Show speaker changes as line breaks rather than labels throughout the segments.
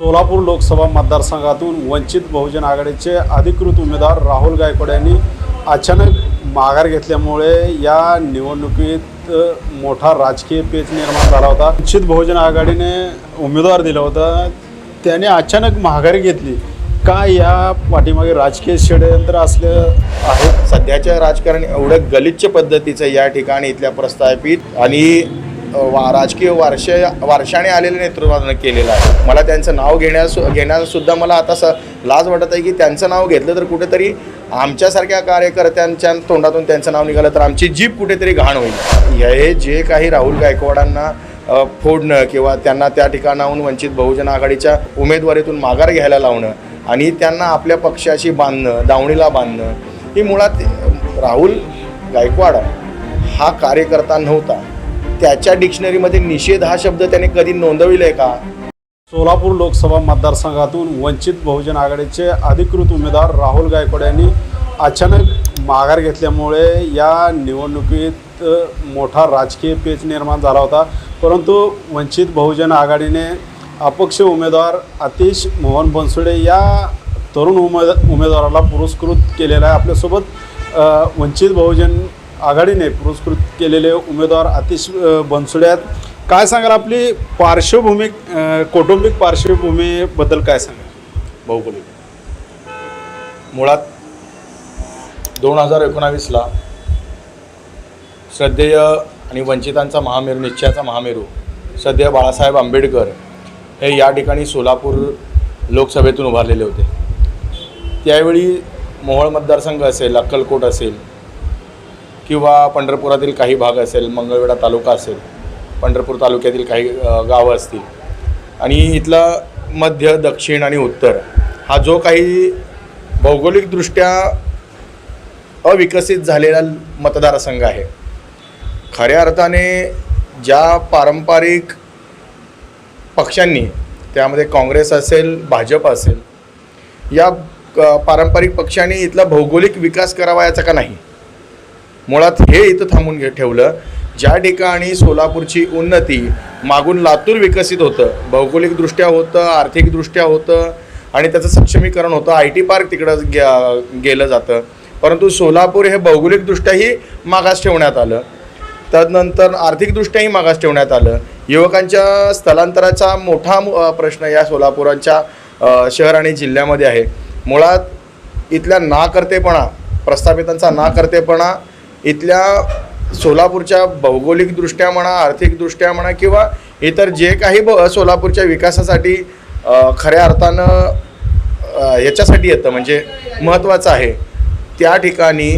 सोलापूर लोकसभा मतदारसंघातून वंचित बहुजन आघाडीचे अधिकृत उमेदवार राहुल गायकवाड यांनी अचानक माघार घेतल्यामुळे या निवडणुकीत मोठा राजकीय पेच निर्माण झाला होता. वंचित बहुजन आघाडीने उमेदवार दिला होता. त्याने अचानक माघारी घेतली. का या पाठीमागे राजकीय षडयंत्र असलं आहे?
सध्याच्या राजकारण एवढं गलिच्छ पद्धतीचं या ठिकाणी इथल्या प्रस्थापित आणि वा राजकीय वारश वारशाने आलेले नेतृत्वानं केलेलं आहे. मला त्यांचं नाव घेण्यास घेण्यासुद्धा मला आता स लाज वाटत आहे की त्यांचं नाव घेतलं तर कुठेतरी आमच्यासारख्या कार्यकर्त्यांच्या तोंडातून त्यांचं नाव निघालं तर आमची जीप कुठेतरी घाण होईल. हे जे काही राहुल गायकवाडांना फोडणं किंवा त्यांना त्या ठिकाणाहून वंचित बहुजन आघाडीच्या उमेदवारीतून माघार घ्यायला लावणं आणि त्यांना आपल्या पक्षाशी बांधणं दावणीला बांधणं ही मुळात राहुल गायकवाड हा कार्यकर्ता नव्हता. त्याच्या डिक्शनरीमध्ये निषेध हा शब्द त्याने कधी नोंदविलाय का?
सोलापूर लोकसभा मतदारसंघातून वंचित बहुजन आघाडीचे अधिकृत उमेदवार राहुल गायकवाड यांनी अचानक माघार घेतल्यामुळे या निवडणुकीत मोठा राजकीय पेच निर्माण झाला होता. परंतु वंचित बहुजन आघाडीने अपक्ष उमेदवार आतिश मोहन बनसोडे या तरुण उमेद उमेदवाराला पुरस्कृत केलेला आहे. आपल्यासोबत वंचित बहुजन आघाडीने पुरस्कृत केलेले उमेदवार आतिश बनसुड्यात आहेत. काय सांगाल आपली पार्श्वभूमी कौटुंबिक पार्श्वभूमीबद्दल काय सांगाल?
भौगोलिक मुळात दोन हजार एकोणावीसला श्रद्धेय आणि वंचितांचा महामेरू निश्चयाचा महामेरू श्रद्धेय बाळासाहेब आंबेडकर हे या ठिकाणी सोलापूर लोकसभेतून उभारलेले होते. त्यावेळी मोहोळ मतदारसंघ असेल अक्कलकोट असेल किंवा पंढरपुरातील काही भाग असेल मंगळवेढा तालुका असेल पंढरपूर तालुक्यातील काही गावं असतील. आणि इथला मध्य दक्षिण आणि उत्तर हा जो काही भौगोलिकदृष्ट्या अविकसित झालेला मतदारसंघ आहे. खऱ्या अर्थाने ज्या पारंपरिक पक्षांनी त्यामध्ये काँग्रेस असेल भाजप असेल या पारंपरिक पक्षांनी इथला भौगोलिक विकास करावा याचा का नाही? मुळात हे इथं थांबून घे ठेवलं. ज्या ठिकाणी सोलापूरची उन्नती मागून लातूर विकसित होतं भौगोलिकदृष्ट्या होतं आर्थिकदृष्ट्या होतं आणि त्याचं सक्षमीकरण होतं आय टी पार्क तिकडं गे गेलं जातं. परंतु सोलापूर हे भौगोलिकदृष्ट्याही मागास ठेवण्यात आलं. त्यानंतर आर्थिकदृष्ट्याही मागास ठेवण्यात आलं. युवकांच्या स्थलांतराचा मोठा प्रश्न या सोलापुरांच्या शहर आणि जिल्ह्यामध्ये आहे. मुळात इथल्या नाकर्तेपणा प्रस्थापितांचा नाकर्तेपणा इथल्या सोलापूरच्या भौगोलिकदृष्ट्या म्हणा आर्थिकदृष्ट्या म्हणा किंवा इतर जे काही ब सोलापूरच्या विकासासाठी खऱ्या अर्थानं ह्याच्यासाठी याच्यासाठी येतं म्हणजे महत्त्वाचं आहे. त्या ठिकाणी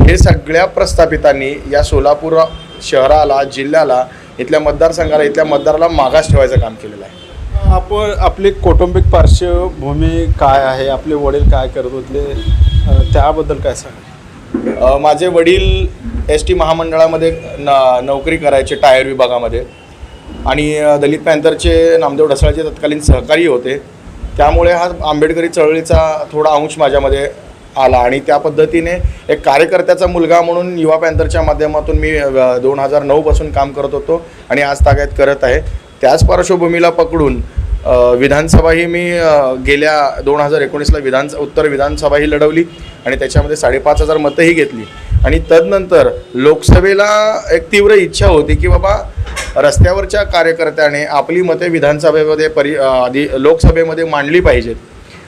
हे सगळ्या प्रस्थापितांनी या सोलापूर शहराला जिल्ह्याला इथल्या मतदारसंघाला इथल्या मतदाराला मागास ठेवायचं काम केलेलं आहे.
आपण आपली कौटुंबिक पार्श्वभूमी काय आहे? आपले वडील काय करत होते? त्याबद्दल काय
सांगा माझे वडील एस टी महामंडळामध्ये न नोकरी करायचे टायर विभागामध्ये. आणि दलित पॅन्थरचे नामदेव ढसाळचे तत्कालीन सहकारी होते. त्यामुळे हा आंबेडकरी चळवळीचा थोडा अंश माझ्यामध्ये आला. आणि त्या पद्धतीने एक कार्यकर्त्याचा मुलगा म्हणून युवा पॅन्थरच्या माध्यमातून मी दोन हजार नऊपासून काम करत होतो आणि आज तागायत करत आहे. त्याच पार्श्वभूमीला पकडून विधानसभाही मी गेल्या दोन हजार एकोणीसला विधान उत्तर विधानसभाही लढवली आणि त्याच्यामध्ये साडेपाच हजार मतंही घेतली. आणि तदनंतर लोकसभेला एक तीव्र इच्छा होती की बाबा रस्त्यावरच्या कार्यकर्त्याने आपली मते विधानसभेमध्ये परि आधी लोकसभेमध्ये मांडली पाहिजेत.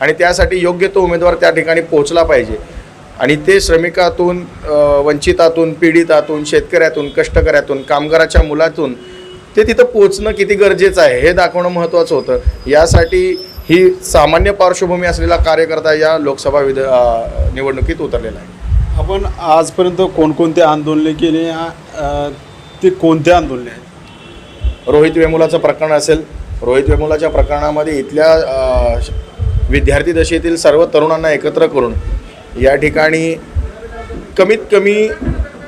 आणि त्यासाठी योग्य तो उमेदवार त्या ठिकाणी पोहोचला पाहिजे. आणि ते श्रमिकातून वंचितातून पीडितातून शेतकऱ्यातून कष्टकऱ्यातून कामगाराच्या मुलातून ते तिथं पोचणं किती गरजेचं आहे हे दाखवणं महत्त्वाचं होतं. यासाठी ही सामान्य पार्श्वभूमी असलेला कार्यकर्ता या लोकसभा विध निवडणुकीत उतरलेला आहे.
आपण आजपर्यंत कोणकोणते आंदोलने केली ते कोणते आंदोलने आहेत?
रोहित वेमुलाचं प्रकरण असेल रोहित वेमुलाच्या प्रकरणामध्ये इथल्या विद्यार्थी दशेतील सर्व तरुणांना एकत्र करून या ठिकाणी कमीत कमी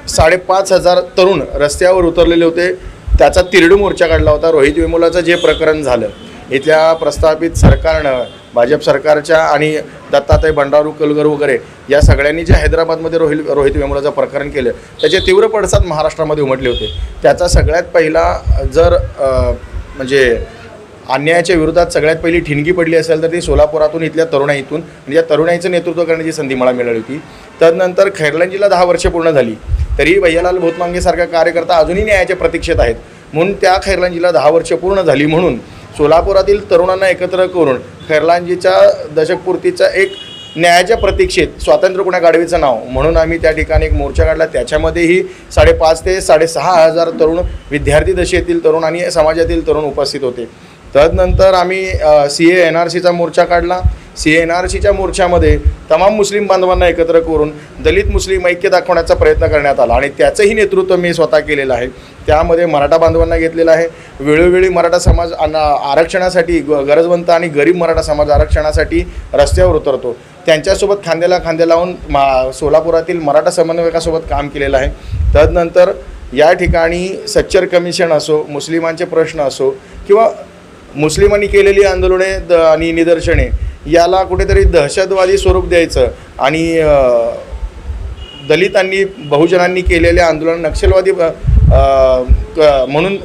साडेपाच हजार तरुण रस्त्यावर उतरलेले होते. त्याचा तिरडू मोर्चा काढला होता. रोहित वेमुलाचं जे प्रकरण झालं इथल्या प्रस्थापित सरकारनं भाजप सरकारच्या आणि दत्तात्रय बंडारू कलगर वगैरे या सगळ्यांनी जे हैदराबादमध्ये रोहित रोहित वेमुलाचं प्रकरण केलं त्याचे तीव्र पडसाद महाराष्ट्रामध्ये उमटले होते. त्याचा सगळ्यात पहिला जर म्हणजे अन्यायाच्या विरोधात सगळ्यात पहिली ठिणगी पडली असेल तर ती सोलापुरातून इथल्या तरुणाईतून म्हणजे या तरुणाईचं नेतृत्व करण्याची संधी मला मिळाली होती. तदनंतर खैरलांजीला दहा वर्ष पूर्ण झाली. तरी भैयालाल भोतमांगेसारखा कार्यकर्ता अजूनही न्यायाच्या प्रतीक्षेत आहेत. म्हणून त्या खैरलांजीला दहा वर्ष पूर्ण झाली म्हणून सोलापुरातील तरुणांना एकत्र करून खैरलांजीच्या दशकपूर्तीचा एक न्यायाच्या प्रतीक्षेत स्वातंत्र्य कुणा गाडवीचं नाव. म्हणून आम्ही त्या ठिकाणी एक मोर्चा काढला. त्याच्यामध्येही साडेपाच ते साडेसहा हजार तरुण विद्यार्थी दशेतील तरुण आणि समाजातील तरुण उपस्थित होते. तदनंतर आम्ही सी ए एन आर सीचा मोर्चा काढला. सी एन आर सीच्या मोर्चामध्ये तमाम मुस्लिम बांधवांना एकत्र करून दलित मुस्लिम ऐक्य दाखवण्याचा प्रयत्न करण्यात आला आणि त्याचंही नेतृत्व मी स्वतः केलेलं आहे. त्यामध्ये मराठा बांधवांना घेतलेलं आहे. वेळोवेळी मराठा समाज आरक्षणासाठी ग- गरजवंत आणि गरीब मराठा समाज आरक्षणासाठी रस्त्यावर उतरतो. त्यांच्यासोबत खांद्याला खांदे लावून मा सोलापुरातील मराठा समन्वयकासोबत काम केलेलं आहे. तदनंतर या ठिकाणी सच्चर कमिशन असो मुस्लिमांचे प्रश्न असो किंवा मुस्लिमांनी केलेली आंदोलने द आणि निदर्शने याला कुठेतरी दहशतवादी स्वरूप द्यायचं आणि दलितांनी बहुजनांनी केलेल्या आंदोलन नक्षलवादी म्हणून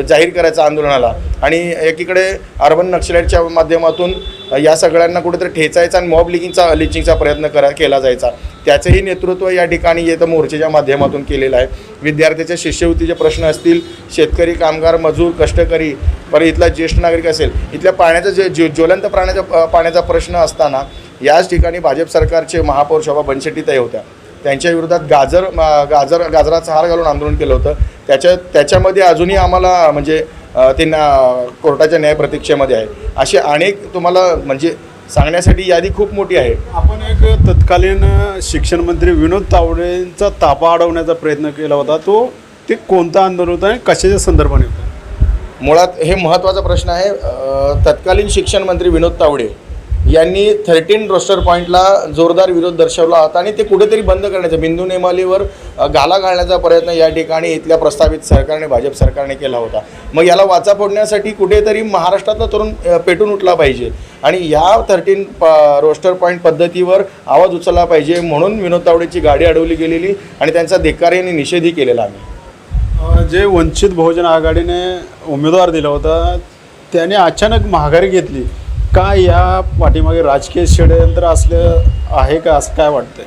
जाहीर करायचं आंदोलनाला आणि एकीकडे अर्बन नक्षलाईटच्या माध्यमातून या सगळ्यांना कुठेतरी ठेचायचा आणि मॉब लिगिंगचा लिचिंगचा प्रयत्न करा केला जायचा. त्याचंही नेतृत्व या ठिकाणी येतं मोर्चेच्या माध्यमातून केलेलं आहे. विद्यार्थ्याच्या शिष्यवृत्तीचे प्रश्न असतील शेतकरी कामगार मजूर कष्टकरी पर इथला ज्येष्ठ नागरिक असेल इथल्या पाण्याचा जे ज्यो ज्वलंत पाण्याचा पाण्याचा प्रश्न असताना याच ठिकाणी भाजप सरकारचे महापौर शोभा बनशेट्टीताई होत्या. त्यांच्या विरोधात गाजर गाजर गाजराचा हार घालून आंदोलन केलं होतं. त्याच्या त्याच्यामध्ये अजूनही आम्हाला म्हणजे ते ना कोर्टाच्या न्याय प्रतीक्षेमध्ये आहे. असे अनेक तुम्हाला म्हणजे सांगण्यासाठी यादी खूप मोठी आहे.
आपण एक तत्कालीन शिक्षण मंत्री विनोद तावडेंचा तापा अडवण्याचा प्रयत्न केला होता. तो ते कोणतं आंदोलन होतं आणि कशाच्या संदर्भाने होतं?
मुळात हे महत्त्वाचा प्रश्न आहे. तत्कालीन शिक्षण मंत्री विनोद तावडे यांनी थर्टीन रोस्टर पॉईंटला जोरदार विरोध दर्शवला होता आणि ते कुठेतरी बंद करण्याचा बिंदू नेमालीवर गाला घाला घालण्याचा प्रयत्न या ठिकाणी इथल्या प्रस्तावित सरकारने भाजप सरकारने केला होता. मग याला वाचा फोडण्यासाठी कुठेतरी महाराष्ट्रातला तरुण पेटून उठला पाहिजे आणि या थर्टीन प रोस्टर पॉईंट पद्धतीवर आवाज उचलला पाहिजे म्हणून विनोद तावडेची गाडी अडवली गेलेली आणि त्यांचा धिक्कार यांनी निषेधही केलेला आम्ही.
जे वंचित बहुजन आघाडीने उमेदवार दिला होता त्याने अचानक माघारी घेतली. का या पाठीमागे राजकीय षडयंत्र असलं आहे का? असं काय वाटतंय?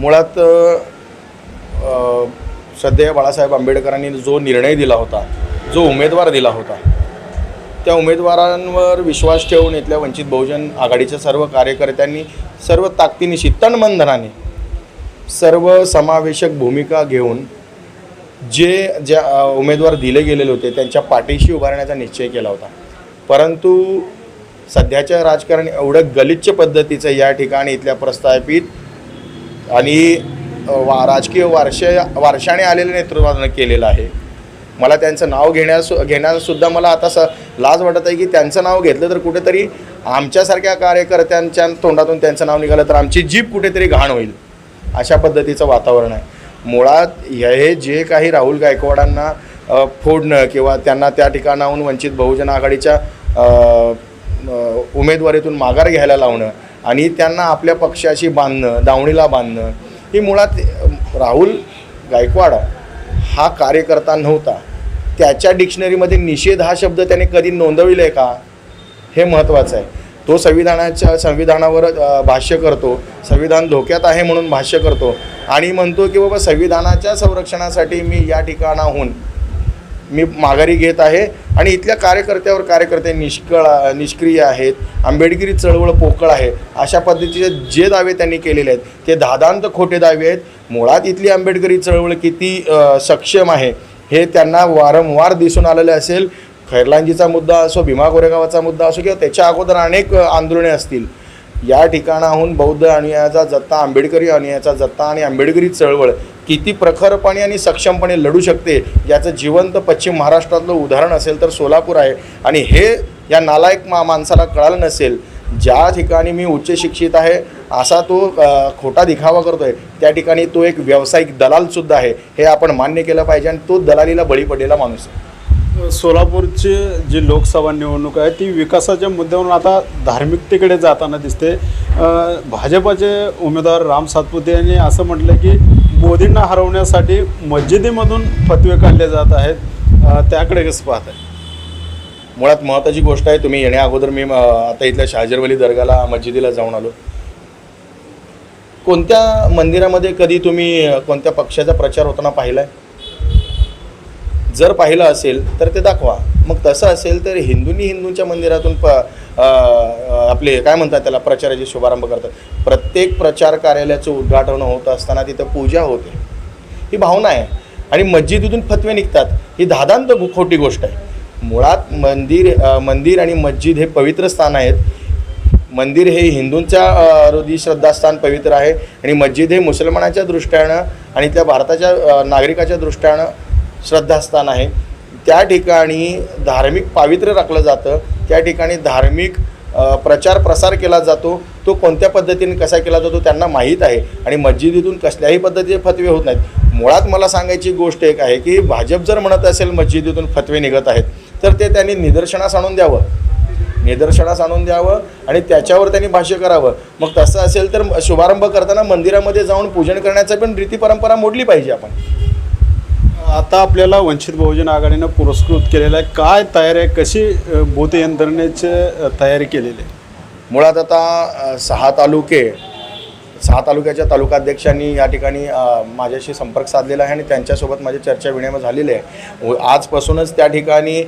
मुळात सध्या बाळासाहेब आंबेडकरांनी जो निर्णय दिला होता जो उमेदवार दिला होता त्या उमेदवारांवर विश्वास ठेवून इथल्या वंचित बहुजन आघाडीच्या सर्व कार्यकर्त्यांनी सर्व ताकदीनिशी तन सर्व समावेशक भूमिका घेऊन जे ज्या उमेदवार दिले गेलेले होते त्यांच्या पाठीशी उभारण्याचा निश्चय केला होता. परंतु सध्याच्या राजकारण एवढं गलिच्छ पद्धतीचं या ठिकाणी इथल्या प्रस्थापित आणि वा राजकीय वारश वारशाने आलेल्या नेतृत्वानं केलेलं आहे. मला त्यांचं नाव घेण्यास घेण्यासुद्धा मला आता स लाज वाटत आहे की त्यांचं नाव घेतलं तर कुठेतरी आमच्यासारख्या कार्यकर्त्यांच्या तोंडातून त्यांचं नाव निघालं तर आमची जीभ कुठेतरी घाण होईल अशा पद्धतीचं वातावरण आहे. मुळात हे जे काही राहुल गायकवाडांना फोडणं किंवा त्यांना त्या ठिकाणाहून वंचित बहुजन आघाडीच्या उमेदवारीतून माघार घ्यायला लावणं आणि त्यांना आपल्या पक्षाशी बांधणं दावणीला बांधणं ही मुळात राहुल गायकवाड हा कार्यकर्ता नव्हता. त्याच्या डिक्शनरीमध्ये निषेध हा शब्द त्याने कधी नोंदविला आहे का? हे महत्त्वाचं आहे. तो संविधानाच्या संविधानावर भाष्य करतो. संविधान धोक्यात आहे म्हणून भाष्य करतो. आणि म्हणतो की बाबा संविधानाच्या संरक्षणासाठी मी या ठिकाणाहून मी माघारी घेत आहे. आणि इथल्या कार्यकर्त्यावर कार्यकर्ते निष्कळ निष्क्रिय आहेत. आंबेडकरी चळवळ पोकळ आहे. अशा पद्धतीचे जे दावे त्यांनी केलेले आहेत ते दादांत खोटे दावे आहेत. मुळात इथली आंबेडकरी चळवळ किती सक्षम आहे हे त्यांना वारंवार दिसून आलेले असेल. खैरलांजीचा मुद्दा असो भीमा कोरेगावाचा मुद्दा असो किंवा त्याच्या अगोदर अनेक आंदोलने असतील. या ठिकाणाहून बौद्ध अनुयायाचा जत्ता आंबेडकरी अनुयायाचा जत्ता आणि आंबेडकरी चळवळ किती प्रखरपणे आणि सक्षमपणे लढू शकते याचं जिवंत पश्चिम महाराष्ट्रातलं उदाहरण असेल तर सोलापूर आहे. आणि हे या नालायक मा माणसाला कळालं नसेल ज्या ठिकाणी मी उच्च शिक्षित आहे असा तो खोटा दिखावा करतोय. त्या ठिकाणी तो एक व्यावसायिक दलालसुद्धा आहे. हे आपण मान्य केलं पाहिजे आणि तो दलालीला बळी पडलेला माणूस आहे.
सोलापूरची जी लोकसभा निवडणूक आहे ती विकासाच्या मुद्द्यावरून आता धार्मिकतेकडे जाताना दिसते. भाजपाचे उमेदवार राम सातपुते यांनी असं म्हटलं की मोदींना हरवण्यासाठी मस्जिदीमधून फतवे काढले जात आहेत. त्याकडेच त्याकडे कसं पाहत आहे
मुळात महत्त्वाची गोष्ट आहे तुम्ही येण्या अगोदर मी आता इथल्या शाहजरवली दर्गाला मस्जिदीला जाऊन आलो. कोणत्या मंदिरामध्ये कधी तुम्ही कोणत्या पक्षाचा प्रचार होताना पाहिला आहे जर पाहिलं असेल तर ते दाखवा. मग तसं असेल तर हिंदूंनी हिंदूंच्या मंदिरातून प आपले काय म्हणतात त्याला प्रचाराचे शुभारंभ करतात. प्रत्येक प्रचार कार्यालयाचं उद्घाटन होत असताना तिथं पूजा होते. ही भावना आहे. आणि मस्जिदीतून फतवे निघतात. ही दादांत खोटी गोष्ट आहे. मुळात मंदिर मंदिर आणि मस्जिद हे पवित्र स्थान आहेत. मंदिर हे हिंदूंच्या हृदय श्रद्धास्थान पवित्र आहे. आणि मस्जिद हे मुसलमानाच्या दृष्ट्यानं आणि त्या भारताच्या नागरिकाच्या दृष्ट्यानं श्रद्धास्थान आहे. त्या ठिकाणी धार्मिक पावित्र्य राखलं जातं. त्या ठिकाणी धार्मिक प्रचार प्रसार केला जातो तो कोणत्या पद्धतीने कसा केला जातो त्यांना माहीत आहे. आणि मस्जिदीतून कसल्याही पद्धतीचे फतवे होत नाहीत. मुळात मला सांगायची गोष्ट एक आहे की भाजप जर म्हणत असेल मस्जिदीतून फतवे निघत आहेत तर ते त्यांनी निदर्शनास आणून द्यावं. निदर्शनास आणून द्यावं आणि त्याच्यावर त्यांनी भाष्य करावं. मग तसं असेल तर शुभारंभ करताना मंदिरामध्ये जाऊन पूजन करण्याचा पण रीती परंपरा मोडली पाहिजे आपण.
आता आपल्याला वंचित बहुजन आघाडीनं पुरस्कृत केलेलं आहे. काय तयारी आहे? कशी भूत यंत्रणेची तयारी केलेली आहे?
मुळात आता सहा तालुके सहा तालुक्याच्या तालुकाध्यक्षांनी या ठिकाणी माझ्याशी संपर्क साधलेला आहे आणि त्यांच्यासोबत माझी चर्चा विनिमय झालेली आहे. व आजपासूनच त्या ठिकाणी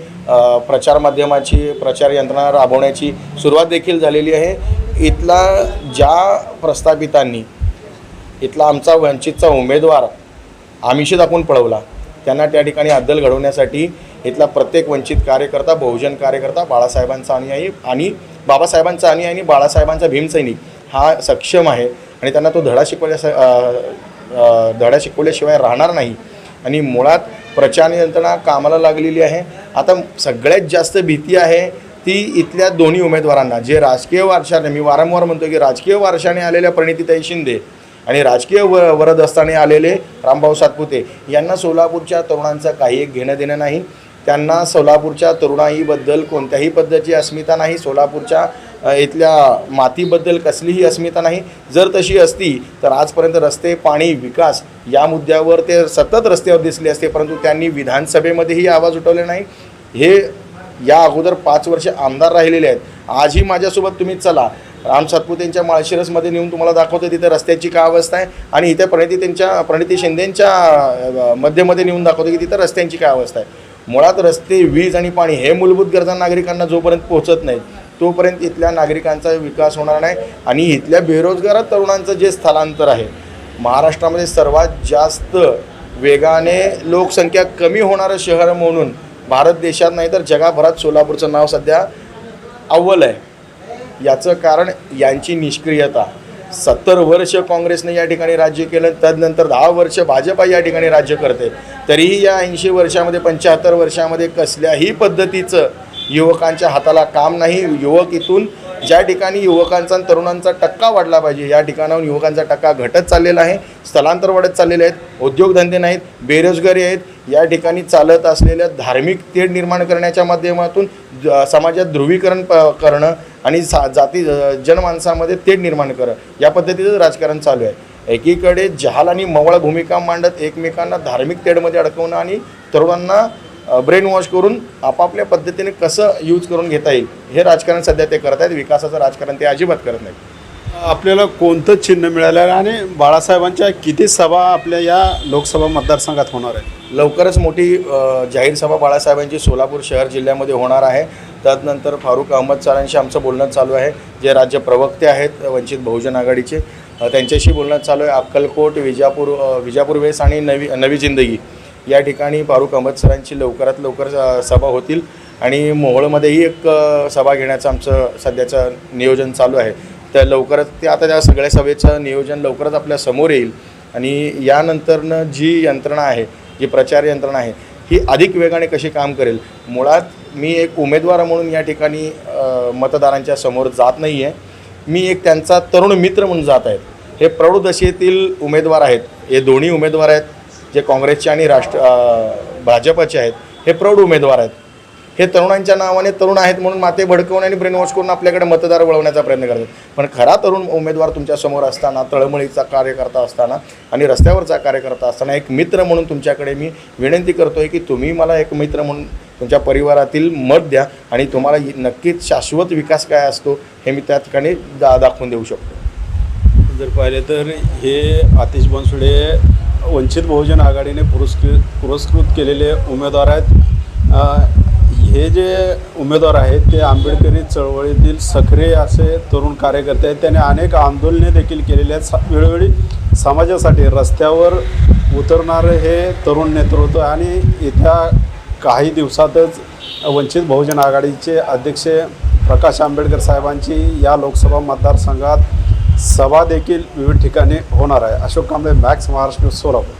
प्रचार माध्यमाची प्रचार यंत्रणा राबवण्याची सुरुवात देखील झालेली आहे. इथला ज्या प्रस्थापितांनी इथला आमचा वंचितचा उमेदवार आमिषी दाखवून पळवला. त्यांना त्या ठिकाणी अद्दल घडवण्यासाठी इथला प्रत्येक वंचित कार्यकर्ता बहुजन कार्यकर्ता बाळासाहेबांचा अनुयायी आणि बाबासाहेबांचा अनुयायी आणि बाळासाहेबांचा भीमसैनिक हा सक्षम आहे आणि त्यांना तो धडा शिकवल्या धडा शिकवल्याशिवाय राहणार नाही. आणि मुळात प्रचार यंत्रणा कामाला लागलेली आहे. आता सगळ्यात जास्त भीती आहे ती इथल्या दोन्ही उमेदवारांना. जे राजकीय वारशाने मी वारंवार म्हणतो की राजकीय वारशाने आलेल्या प्रणितीताई शिंदे आणि राजकीय व वरद असताना आलेले रामभाऊ सातपुते यांना सोलापूरच्या तरुणांचं काही एक घेणं देणं नाही. त्यांना सोलापूरच्या तरुणाईबद्दल कोणत्याही पद्धतीची अस्मिता नाही. सोलापूरच्या इथल्या मातीबद्दल कसलीही अस्मिता नाही. जर तशी असती तर आजपर्यंत रस्ते पाणी विकास या मुद्द्यावर ते सतत रस्त्यावर दिसले असते परंतु त्यांनी विधानसभेमध्येही आवाज उठवले नाही. हे या अगोदर पाच वर्ष आमदार राहिलेले आहेत. आजही माझ्यासोबत तुम्ही चला. राम सातपुतेंच्या माळशिरसमध्ये नेऊन तुम्हाला दाखवतो तिथे रस्त्याची काय अवस्था आहे. आणि इथे प्रणिती त्यांच्या प्रणिती शिंदेंच्या मध्येमध्ये मध्यमध्ये नेऊन दाखवतो की तिथं रस्त्यांची काय अवस्था आहे. मुळात रस्ते वीज आणि पाणी हे मूलभूत गरजा नागरिकांना जोपर्यंत पोहोचत नाही तोपर्यंत इथल्या नागरिकांचा विकास होणार नाही. आणि इथल्या बेरोजगार तरुणांचं जे स्थलांतर आहे महाराष्ट्रामध्ये सर्वात जास्त वेगाने लोकसंख्या कमी होणारं शहर म्हणून भारत देशात नाही तर जगाभरात सोलापूरचं नाव सध्या अव्वल आहे. याचं कारण यांची निष्क्रियता. सत्तर वर्ष काँग्रेसने या ठिकाणी राज्य केलं त्यानंतर दहा वर्ष भाजपा या ठिकाणी राज्य करते. तरीही या ऐंशी वर्षामध्ये पंच्याहत्तर वर्षामध्ये कसल्याही पद्धतीचं युवकांच्या हाताला काम नाही. युवक इथून ज्या ठिकाणी युवकांचा आणि तरुणांचा टक्का वाढला पाहिजे या ठिकाणाहून युवकांचा टक्का घटत चाललेला आहे स्थलांतर वाढत चाललेले आहेत उद्योगधंदे नाहीत बेरोजगारी आहेत या ठिकाणी चालत असलेल्या धार्मिक तेढ निर्माण करण्याच्या माध्यमातून समाजात ध्रुवीकरण प करणं आणि सा जाती जनमानसामध्ये तेढ निर्माण करणं या पद्धतीचं राजकारण चालू आहे. एकीकडे जहाल आणि मवळ भूमिका मांडत एकमेकांना धार्मिक तेढमध्ये अडकवणं आणि तरुणांना ब्रेन वॉश करून आपापल्या पद्धतीने कसं यूज करून घेता येईल हे राजकारण सध्या ते करत आहेत. विकासाचं राजकारण ते अजिबात करत नाहीत.
आपल्याला कोणतं चिन्ह मिळालं आहे आणि बाळासाहेबांच्या किती सभा आपल्या या लोकसभा मतदारसंघात होणार आहे
लवकरच मोठी जाहीर सभा बाळासाहेबांची सोलापूर शहर जिल्ह्यामध्ये होणार आहे. त्यानंतर फारुख अहमद सरांशी आमचं बोलणं चालू आहे. जे राज्य प्रवक्ते आहेत वंचित बहुजन आघाडीचे त्यांच्याशी बोलणं चालू आहे. अक्कलकोट विजापूर विजापूर वेस आणि नवी नवी जिंदगी. या ठिकाणी फारुख अहमद सरांची लवकरात लवकर सभा होतील आणि मोहोळमध्येही एक सभा घेण्याचं आमचं सध्याचं नियोजन चालू आहे. तर लवकरच ते आता त्या सगळ्या सभेचं नियोजन लवकरच आपल्यासमोर येईल आणि यानंतरनं जी यंत्रणा आहे जी प्रचार यंत्रणा आहे ही अधिक वेगाने कशी काम करेल? मुळात मी एक उमेदवार म्हणून या ठिकाणी मतदारांच्या समोर जात नाही आहे मी एक त्यांचा तरुण मित्र म्हणून जात आहेत हे प्रौढ दशेतील उमेदवार आहेत. हे दोन्ही उमेदवार आहेत. जे काँग्रेसचे आणि राष्ट्र भाजपचे आहेत हे प्रौढ उमेदवार आहेत. हे तरुणांच्या नावाने तरुण आहेत म्हणून माते भडकवून आणि ब्रेनवॉश करून आपल्याकडे मतदार वळवण्याचा प्रयत्न करतात. पण खरा तरुण उमेदवार तुमच्यासमोर असताना तळमळीचा कार्यकर्ता असताना आणि रस्त्यावरचा कार्यकर्ता असताना एक मित्र म्हणून तुमच्याकडे मी विनंती करतोय की तुम्ही मला एक मित्र म्हणून तुमच्या परिवारातील मत द्या आणि तुम्हाला नक्कीच शाश्वत विकास काय असतो हे मी त्या ठिकाणी दा दाखवून देऊ शकतो.
जर पाहिले तर हे आतिश बनसुडे वंचित बहुजन आघाडीने पुरस्कृत पुरस्कृत केलेले उमेदवार आहेत. हे जे उमेदवार आहेत ते आंबेडकरी चळवळीतील सक्रिय असे तरुण कार्यकर्ते आहेत. त्याने अनेक आंदोलने देखील केलेली आहेत. सा- वेळोवेळी समाजासाठी रस्त्यावर उतरणारे हे तरुण नेतृत्व आणि येत्या काही दिवसातच वंचित बहुजन आघाडीचे अध्यक्ष प्रकाश आंबेडकर साहेबांची या लोकसभा मतदारसंघात सभा देखील विविध ठिकाणी होणार आहे. Ashok Kamble Max Maharashtra news Solapur.